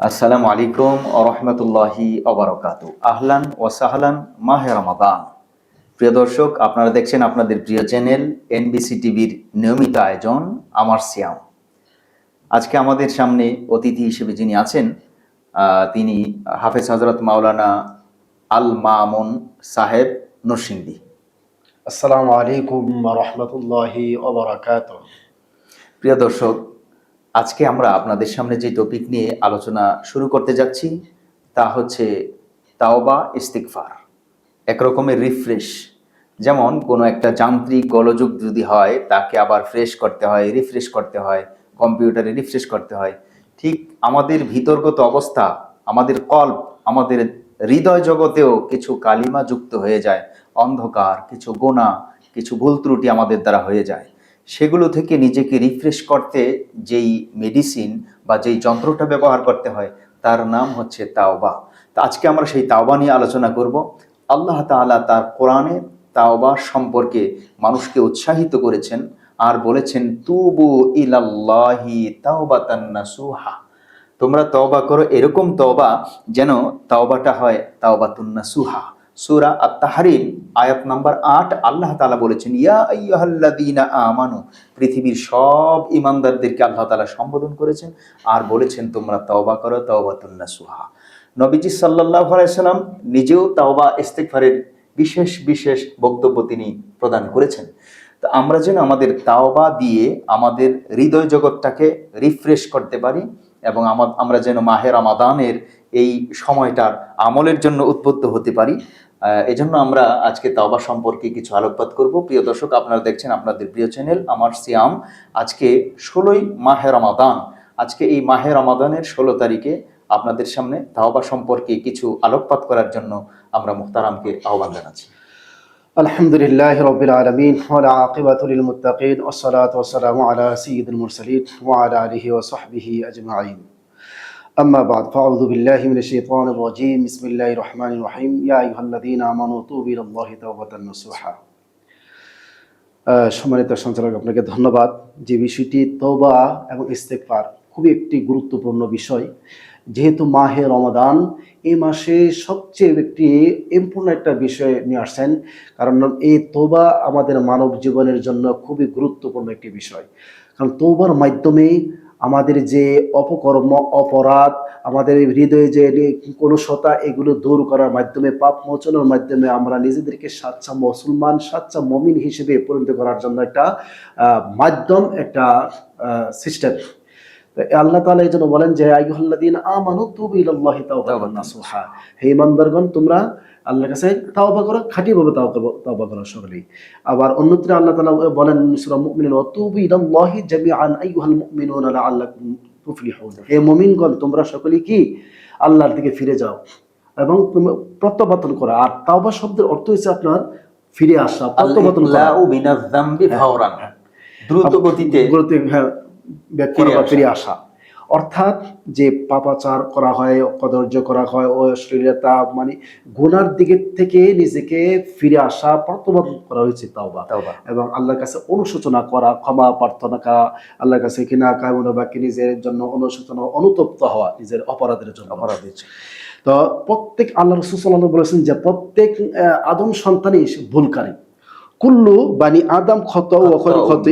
আসসালামু আলাইকুম রহমতুল্লাহি অবরকাত আহলান ও সাহলান মাহে রমাদান প্রিয় দর্শক আপনারা দেখছেন আপনাদের প্রিয় চ্যানেল এনবিসি টিভির নিয়মিত আয়োজন আমার সিয়াম। আজকে আমাদের সামনে অতিথি হিসেবে যিনি আছেন তিনি হাফেজ হজরত মাওলানা আল মামুন সাহেব নরসিংদী। আসসালামু আলাইকুম রহমতুল্লাহি ওবরাকাত প্রিয় দর্শক আজকে আমরা আপনাদের সামনে যে টপিক নিয়ে আলোচনা শুরু করতে যাচ্ছি, তা হচ্ছে তাওবা ইস্তিকফার একরকমের রিফ্রেশ যেমন কোনো একটা যান্ত্রিক গোলযোগ যদি হয়, তাকে আবার ফ্রেশ করতে হয় রিফ্রেশ করতে হয়, কম্পিউটারে রিফ্রেশ করতে হয়। ঠিক আমাদের ভিতর্গত অবস্থা, আমাদের কল্প, আমাদের হৃদয় জগতেও কিছু কালিমা যুক্ত হয়ে যায়। অন্ধকার, কিছু গোনা কিছু ভুল ত্রুটি আমাদের দ্বারা হয়ে যায়। সেগুলো থেকে নিজেকে রিফ্রেশ করতে যেই মেডিসিন বা যেই যন্ত্রটা ব্যবহার করতে হয়, তার নাম হচ্ছে তাওবা। তো আজকে আমরা সেই তাওবা নিয়ে আলোচনা করব। আল্লাহ তাআলা তার কোরআনে তাওবা সম্পর্কে মানুষকে উৎসাহিত করেছেন আর বলেছেন, তুবু ইলাল্লাহি তাওবাতান নাসুহা। তোমরা তওবা করো, এরকম তওবা যেন তওবাটা হয় তাওবাতুন নাসুহা। সূরা আত-তাহরিম, আয়াত নাম্বার আট, আল্লাহ তাআলা বলেছেন, ইয়া আমানু পৃথিবীর সব ইমানদারদেরকে আল্লাহ তাআলা সম্বোধন করেছেন আর বলেছেন, তোমরা তওবা করো, তাওবাতুন নাসুহা। নবীজি সাল্লাল্লাহু আলাইহি সাল্লাম নিজেও তাওবা, ইস্তেগফারের বিশেষ বিশেষ বক্তব্য তিনি প্রদান করেছেন। তো আমরা যেন আমাদের তাওবা দিয়ে আমাদের হৃদয় জগৎটাকে রিফ্রেশ করতে পারি এবং আমা- আমরা যেন মাহের আমাদানের এই সময়টার আমলের জন্য উদ্বুদ্ধ হতে পারি। এজন্য আমরা আজকে তাওবা সম্পর্কে কিছু আলোকপাত করব। প্রিয় দর্শক, আপনারা দেখছেন আপনাদের প্রিয় চ্যানেল আমার সিয়াম। আজকে ষোলোই মাহের রমাদান। আজকে এই মাহের রমাদানের ষোলো তারিখে আপনাদের সামনে তাওবা সম্পর্কে কিছু আলোকপাত করার জন্য আমরা মুহতারামকে আহ্বান জানাচ্ছি। আলহামদুলিল্লাহ রবিল আলমিন ওলা আকিবাতুল মুত্তাকিন। ওসলাত ওসালামু আলা সঈদুল মুরসালিন ওয়ালা আলিহি ওসহবিহি আজমাইন। أما بعد فأعوذ بالله من الشيطان الرجيم بسم الله الرحمن الرحيم يا أيها الذين آمنوا توبوا إلى الله توبة نصوحا আহ, সম্মানিত সঞ্চালক আপনাকে ধন্যবাদ যে বিষয়টি তওবা এবং ইস্তেকফার খুবই একটি গুরুত্বপূর্ণ বিষয় যেহেতু মাহে রমাদান এই মাসে সবচেয়ে একটি ইম্পর্টেন্ট একটা বিষয় নিয়ে আসছেন কারণ এই তোবা আমাদের মানব জীবনের জন্য খুবই গুরুত্বপূর্ণ একটি বিষয় কারণ তোবার মাধ্যমে আমাদের যে অপকর্ম, অপরাধ, আমাদের হৃদয়ে যে কলুষতা, এগুলো দূর করার মাধ্যমে, পাপ মোচনের মাধ্যমে আমরা নিজেদেরকে সাচ্চা মুসলমান সাচ্চা মমিন হিসেবে পরিণত করার জন্য একটা মাধ্যম, একটা সিস্টেম আল্লাহ তাআলা এই জন্য বলেন যে আমানু নাসুহা। হে ইমানদারগণ তোমরা আল্লাহর কাছে তাওবা করো খাঁটিভাবে তাওবা করো তাওবা করো সকলেই। আবার অন্যত্রে আল্লাহ তাআলা বলেন সূরা জামিআন মুমিনুনা লাআল্লাকুম তুফলিহুন। হে মুমিনগণ তোমরা সকলেই কি? আল্লাহর দিকে ফিরে যাও এবং প্রত্যাবর্তন করো। আর তাওবা শব্দের অর্থ হচ্ছে আপনার ফিরে আসা প্রত্যাবর্তন করা। ফাওরান। দ্রুত গতিতে হ্যাঁ। ফিরে আসা। অর্থাৎ যে পাপাচার করা হয় কদর্য করা হয় ও অশ্লীলতা মানে গুনার দিকে থেকে নিজেকে ফিরে আসা প্রত্যাবর্তন করা হয়েছে তাওবা। এবং আল্লাহর কাছে অনুশোচনা করা ক্ষমা প্রার্থনা করা আল্লাহর কাছে কিনা কায়মন বাকি নিজের জন্য অনুশোচনা অনুতপ্ত হওয়া নিজের অপরাধের জন্য। অপরাধ হচ্ছে তো প্রত্যেক আল্লাহ রসুল বলেছেন যে প্রত্যেক আদম সন্তানই ভুলকারী। কুল্লু বানি আদম ক্ষত ক্ষত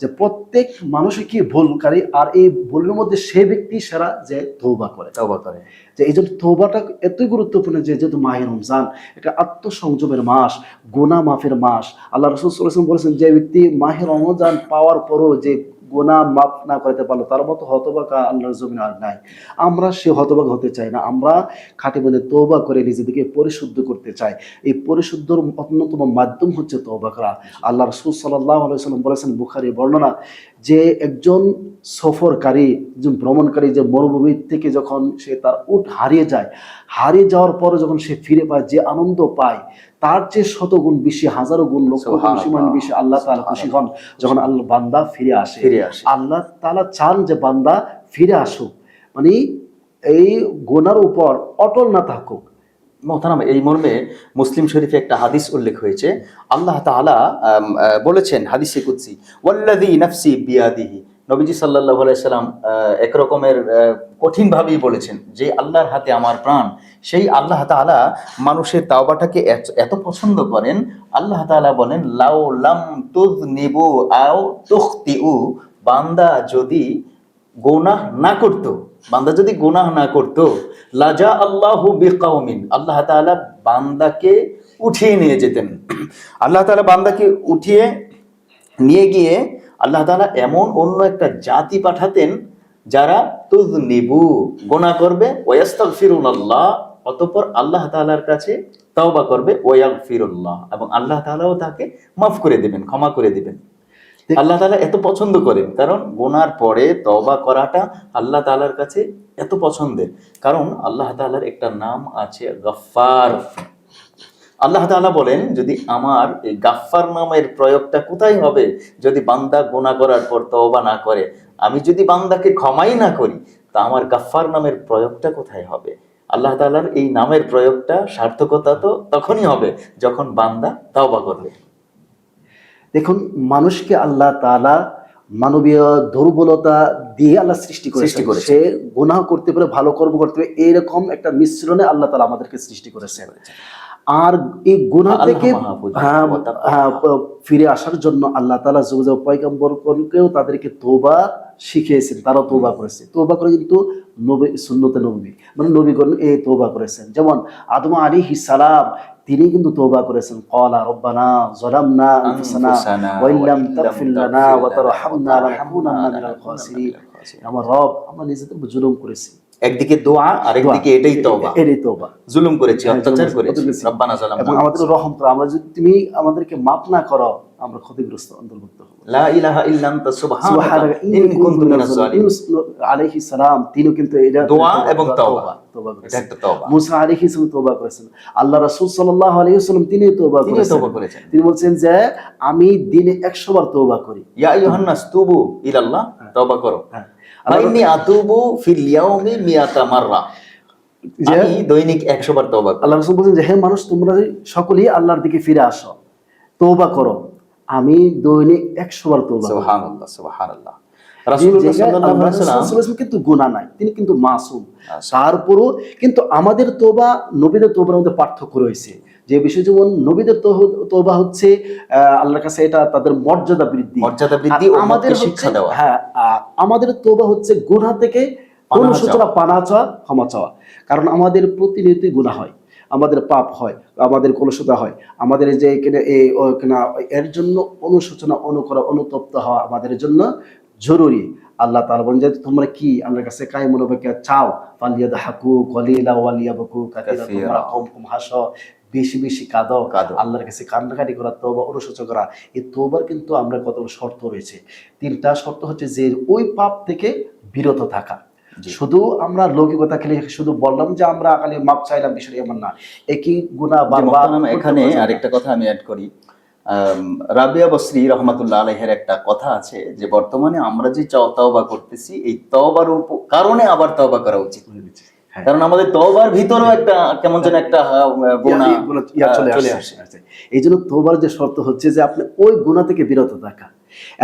যে প্রত্যেক মানুষই কি ভুলকারী আর এই ভুলের মধ্যে সে ব্যক্তি সেরা যে তৌবা করে। তৌবা করে। যে এই জন্য তৌবাটা এতই গুরুত্বপূর্ণ যে যেহেতু মাহে রমজান একটা আত্মসংযমের মাস গোনা মাফের মাস। আল্লাহ রসুল বলেছেন যে ব্যক্তি মাহে রমজান পাওয়ার পরও যে গোনা মাফ না করতে পারল, তার মতো হতবাকা আল্লাহর জমিন আর নাই। আমরা সে হতবাক হতে চাই না, আমরা খাঁটি মনে তৌবা করে নিজেদেরকে পরিশুদ্ধ করতে চাই। এই পরিশুদ্ধর অন্যতম মাধ্যম হচ্ছে তৌবা করা। আল্লাহ রসুল সাল্লাহ আলাইসাল্লাম বলেছেন বুখারি বর্ণনা, যে একজন সফরকারী, একজন ভ্রমণকারী যে মরুভূমির থেকে যখন সে তার উট হারিয়ে যায়, হারিয়ে যাওয়ার পরে যখন সে ফিরে পায়, যে আনন্দ পায় তার যে শতগুণ বেশি হাজারো গুণ লক্ষ গুণ সীমান বেশি আল্লাহ তাআলা খুশি হন যখন আল্লাহ বান্দা ফিরে আসে। ফিরে আসে। আল্লাহ তাআলা চান যে বান্দা ফিরে আসুক। মানে এই গোনার উপর অটল না থাকুক। মোহতারাম এই মর্মে মুসলিম শরীফে একটা হাদিস উল্লেখ হয়েছে। আল্লাহ আহ, বলেছেন হাদিসে কুদসি ওয়াল্লাযী নাফসি বিয়াদিহি নবীজি সাল্লাহ সাল্লাম এক রকমের কঠিন ভাবেই বলেছেন যে আল্লাহর হাতে আমার প্রাণ। সেই আল্লাহ তাআলা মানুষের তাওবাটাকে এত- পছন্দ করেন, আল্লাহ তালা বলেন, লাউ লাম তুজ নিবু আও তুখতিউ। বান্দা যদি গোনাহ না করতো, বান্দা যদি গোনাহ না করতো, লাজা আল্লাহ বিকাউমিন আল্লাহ তাআলা বান্দাকে উঠিয়ে নিয়ে যেতেন। আল্লাহ তাআলা বান্দাকে উঠিয়ে নিয়ে গিয়ে আল্লাহ তালা এমন অন্য একটা জাতি পাঠাতেন যারা তুজ নিবু গোনা করবে ওয়াস্তাল ফিরুল্লাহ অতঃপর আল্লাহ তাআলার কাছে তওবা করবে ওয়াল ফিরুল্লাহ এবং আল্লাহ তাআলাও তাকে মাফ করে দিবেন ক্ষমা করে দিবেন। আল্লাহ তালা এত পছন্দ করেন কারণ গোনার পরে তওবা করাটা আল্লাহ তালার কাছে এত পছন্দের। কারণ আল্লাহ তালার একটা নাম আছে গফফার। আল্লাহ তাআলা বলেন যদি আমার এই গাফফার নামের প্রয়োগটা কোথায় হবে? যদি বান্দা গোনা করার পর তওবা না করে আমি যদি বান্দাকে ক্ষমাই না করি তা আমার গাফফার নামের প্রয়োগটা কোথায় হবে? আল্লাহ তাআলার এই নামের প্রয়োগটা সার্থকতা তো তখনই হবে যখন বান্দা তওবা করবে। দেখুন মানুষকে আল্লাহ তাআলা মানবীয় দুর্বলতা দিয়ে আল্লাহ সৃষ্টি করেছে সৃষ্টি করেছে। সে গুনাহ করতে পারে ভালো কর্ম করতে পারে এরকম একটা মিশ্রণে আল্লাহ তালা আমাদেরকে সৃষ্টি করেছেন। আর এই আল্লাহ থেকে। হ্যাঁ, হ্যাঁ, ফিরে আসার জন্য আল্লাহ তাআলা যোগাযোগ পয়গম্বরকেও তাদেরকে তোবা শিখিয়েছেন তারাও তোবা করেছে। তোবা করে কিন্তু নবী সুন্নতে নবী মানে নবীগণ এই তোবা করেছেন। যেমন আদম আলী সালাম তিনি কিন্তু তোবা করেছেন ক্বালা রব্বানা যালামনা আনফুসানা আনফুসানা ওয়া ইল্লাম তাগফির লানা ওয়া তারহামনা লানাকুনান্না মিনাল খাসিরিন। আমার রব আমরা নিজেদের জুলুম করেছি। একদিকে দোয়া আর একদিকে এটাই তওবা। এটাই তোবা জুলুম করেছি হ্যাঁ, অত্যাচার করেছি। রব্বানা জালামনা এবং আমাদের রহম করো আমরা যদি তুমি আমাদেরকে মাফ না করো আমরা ক্ষতিগ্রস্ত অন্তর্ভুক্ত হব। লা ইলাহা ইল্লা আনতা সুবহানাকা ইন্নী কুনতু মিনাজ জালিমিন ইউনুস আলাইহিস সালাম তিনিও কিন্তু এটা দোয়া এবং তওবা। তওবা। এটা একটা তওবা। মুসা আলাইহিস সালাম তওবা করেছেন। আল্লাহ রাসূল সাল্লাল্লাহু আলাইহি ওয়াসাল্লাম তিনি তওবা করেছেন। তওবা করেছেন। তিনি বলছেন যে আমি দিনে 100 বার তওবা করি। ইয়া আইয়ুহান নাস তুবু ইলাল্লাহ তওবা করো। হ্যাঁ। ইন্নী আতুবু ফিল ইয়াউমি মিয়াতা মাররা। আমি দৈনিক 100 বার তওবা আল্লাহ রাসূল বলছেন যে হে মানুষ তোমরা সকলেই আল্লাহর দিকে ফিরে আসো তওবা করো। আমি দৈনিক 100 বার তওবা সুবহানাল্লাহ সুবহানাল্লাহ। কিন্তু নাই তিনি কিন্তু মাসুম। তারপরও কিন্তু আমাদের তোবা নবীদের তোবার মধ্যে পার্থক্য রয়েছে। যে বিষয় যেমন নবীদের তোবা হচ্ছে আল্লাহর কাছে এটা তাদের মর্যাদা বৃদ্ধি। মর্যাদা বৃদ্ধি আমাদের শিক্ষা দেওয়া। হ্যাঁ আমাদের তোবা হচ্ছে গুনাহ থেকে পানাহা অনুশোচনা পানা চাওয়া ক্ষমা চাওয়া। কারণ আমাদের প্রতিনিয়তই গুনাহ হয়। আমাদের পাপ হয় আমাদের কলুষতা হয়। আমাদের যে এর জন্য অনুশোচনা অনুকরা অনুতপ্ত হওয়া আমাদের জন্য জরুরি। আল্লাহ তাআলা বলেন যে তোমরা কি আল্লাহর কাছে কাই মনোবাক্য চাও? ফালিয়াদ হাকু কলিলা ওয়ালিয়াবকু কাতিরা কাসীরা। তোমরা কম কম হাসো। বেশি বেশি কাঁদো কাঁদো। আল্লাহর কাছে কান্নাকাটি করা তওবা অনুশোচনা করা এই তওবার কিন্তু আমরা কতগুলো শর্ত রয়েছে। তিনটা শর্ত হচ্ছে যে ওই পাপ থেকে বিরত থাকা। শুধু আমরা লৌকিকতা খেলে শুধু বললাম যে আমরা খালি মাপ চাইলাম বিষয়টা এমন না। একই গুণা বারবার এখানে আরেকটা কথা আমি অ্যাড করি। রাবিয়া বসরি রহমাতুল্লাহ আলহের একটা কথা আছে যে বর্তমানে আমরা যে চাও তওবা করতেছি এই তওবার কারণে আবার তওবা করা উচিত। কারণ আমাদের তোবার ভিতরেও একটা কেমন যেন একটা চলে আসে। এই জন্য তোবার যে শর্ত হচ্ছে যে আপনি ওই গুণা থেকে বিরত থাকা।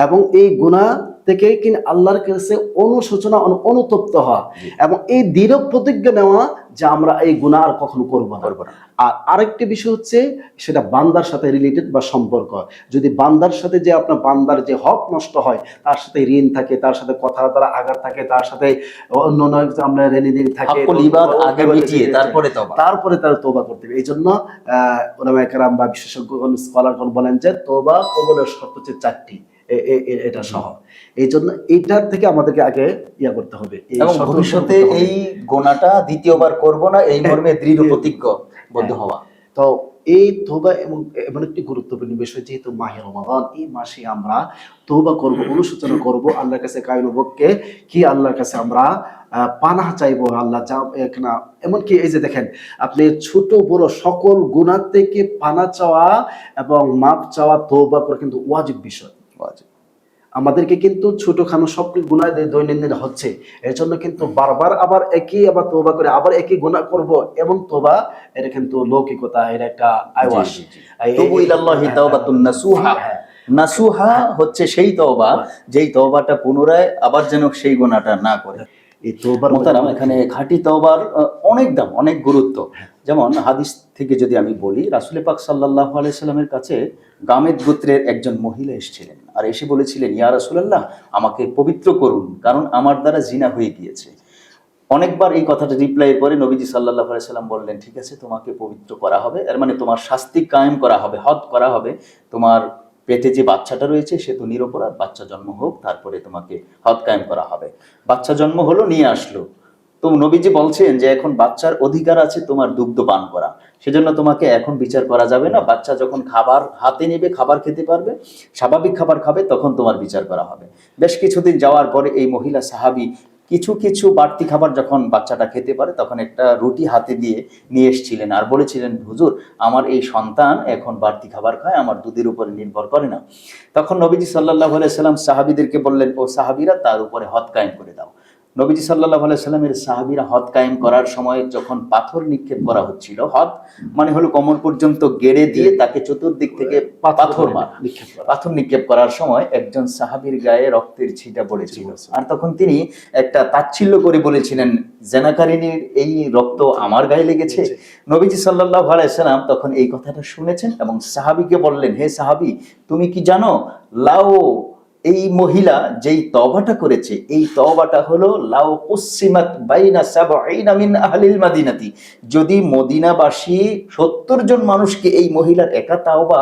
এবং এই গুণা থেকে কিন আল্লাহর কাছে অনুশোচনা অনুতপ্ত হওয়া এবং এই দৃঢ় প্রতিজ্ঞা নেওয়া যে আমরা এই গুণা আর কখনো করব না। করব না। আর আরেকটি বিষয় হচ্ছে সেটা বান্দার সাথে রিলেটেড বা সম্পর্ক। যদি বান্দার সাথে যে আপনার বান্দার যে হক নষ্ট হয় তার সাথে ঋণ থাকে তার সাথে কথা দ্বারা আঘাত থাকে তার সাথে অন্য আমরা ঋণী দিন থাকে আগে মিটিয়ে তারপরে তওবা। তারপরে তার তোবা করতে হবে। এই জন্য ওলামা একরাম বা বিশেষজ্ঞ স্কলারগণ বলেন যে তোবা কবলের শর্ত হচ্ছে চারটি। এটা সহ এই জন্য এইটার থেকে আমাদেরকে আগে ইয়া করতে হবে এবং ভবিষ্যতে। এই গোনাটা দ্বিতীয়বার করব না এই মর্মে দৃঢ় হ্যাঁ। প্রতিজ্ঞ বদ্ধ হ্যাঁ। হওয়া তো এই তোবা এবং এমন একটি গুরুত্বপূর্ণ বিষয় যেহেতু মাহে রমাদান এই মাসে আমরা তোবা করব অনুশোচনা করব আল্লাহর কাছে কায়নবককে কি আল্লাহর কাছে আমরা পানাহ চাইব আল্লাহ যা এখানে এমনকি এই যে দেখেন আপনি ছোট বড় সকল গুণা থেকে পানা চাওয়া এবং মাপ চাওয়া তোবা করে কিন্তু ওয়াজিব বিষয় আমাদেরকে কিন্তু ছোটখানো সব গুণা দৈনন্দিন হচ্ছে। এর জন্য কিন্তু বারবার আবার একই আবার তোবা করে আবার একই গুণা করব এবং তোবা এটা কিন্তু লৌকিকতা এটা একটা ইলাল্লাহি তাওবাতুন নাসুহা। হ্যাঁ। নাসুহা হচ্ছে সেই তওবা যেই তওবাটা পুনরায় আবার যেন সেই গোনাটা না করে। এই তোবার মোতারাম এখানে খাঁটি তওবার অনেক দাম অনেক গুরুত্ব। যেমন হাদিস থেকে যদি আমি বলি, রাসুল পাক সাল্লাহ আলাইসাল্লামের কাছে গামেদ গোত্রের একজন মহিলা এসেছিলেন আর এসে বলেছিলেন, ইয়া রাসুলাল্লাহ, আমাকে পবিত্র করুন, কারণ আমার দ্বারা জিনা হয়ে গিয়েছে। অনেকবার এই কথাটা রিপ্লাই পরে নবীজি সাল্লাহ আলাইসাল্লাম বললেন, ঠিক আছে, তোমাকে পবিত্র করা হবে। এর মানে তোমার শাস্তি কায়েম করা হবে হদ করা হবে। তোমার পেটে যে বাচ্চাটা রয়েছে, সে তো নিরপরাধ, বাচ্চা জন্ম হোক, তারপরে তোমাকে হদ কায়েম করা হবে। বাচ্চা জন্ম হলো, নিয়ে আসলো। তো নবীজি বলছেন যে এখন বাচ্চার অধিকার আছে তোমার দুগ্ধ পান করা। সেজন্য তোমাকে এখন বিচার করা যাবে না। বাচ্চা যখন খাবার হাতে নেবে, খাবার খেতে পারবে, স্বাভাবিক খাবার খাবে, তখন তোমার বিচার করা হবে। বেশ কিছুদিন যাওয়ার পরে এই মহিলা সাহাবি কিছু কিছু বাড়তি খাবার যখন বাচ্চাটা খেতে পারে, তখন একটা রুটি হাতে দিয়ে নিয়ে এসেছিলেন আর বলেছিলেন, হুজুর, আমার এই সন্তান এখন বাড়তি খাবার খায়, আমার দুধের উপরে নির্ভর করে না। তখন নবীজি সাল্লাহ সাল্লাম সাহাবিদেরকে বললেন, ও সাহাবিরা, তার উপরে হদ কায়েম করে দাও। নবীজি সাল্লাহ সাল্লামের সাহাবিরা হদ কায়েম করার সময় যখন পাথর নিক্ষেপ করা হচ্ছিল হদ মানে হলো কমর পর্যন্ত গেড়ে দিয়ে তাকে চতুর্দিক থেকে পাথর মার নিক্ষেপ করা। পাথর নিক্ষেপ করার সময় একজন সাহাবীর গায়ে রক্তের ছিটা পড়েছিল। আর তখন তিনি একটা তাচ্ছিল্য করে বলেছিলেন জেনাকারিনীর এই রক্ত আমার গায়ে লেগেছে? নবীজি সাল্লাহ আলাইসালাম তখন এই কথাটা শুনেছেন এবং সাহাবীকে বললেন হে সাহাবী তুমি কি জানো? লাও এই মহিলা যেই তবাটা করেছে, এই তবাটা হলো লাও কুসিমাত বাইনা সাবঈনা মিন আহলিল মাদিনাতি। যদি মদিনাবাসী সত্তর জন মানুষকে এই মহিলার একা তাওবা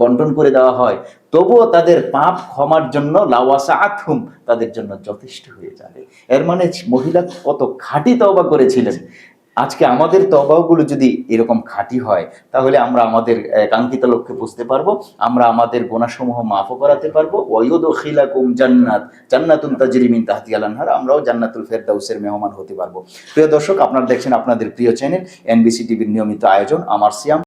বন্টন করে দেওয়া হয়, তবুও তাদের পাপ ক্ষমার জন্য লাওয়াসা আথুম তাদের জন্য যথেষ্ট হয়ে যাবে। এর মানে মহিলা কত খাঁটি তওবা করেছিলেন। আজকে আমাদের তবাগুলো যদি এরকম খাঁটি হয়, তাহলে আমরা আমাদের কাঙ্ক্ষিত লক্ষ্যে বুঝতে পারব, আমরা আমাদের গোনাসমূহ মাফও করাতে পারব ওয়ুদ খিলাকুম জান্নাত, জান্নাতুন তাজরিমিন তাহাতি আনহার, আমরাও জান্নাতুল ফেরদাউসের মেহমান হতে পারব। প্রিয় দর্শক, আপনারা দেখছেন আপনাদের প্রিয় চ্যানেল, এনবিসি টিভির নিয়মিত আয়োজন, আমার সিয়াম।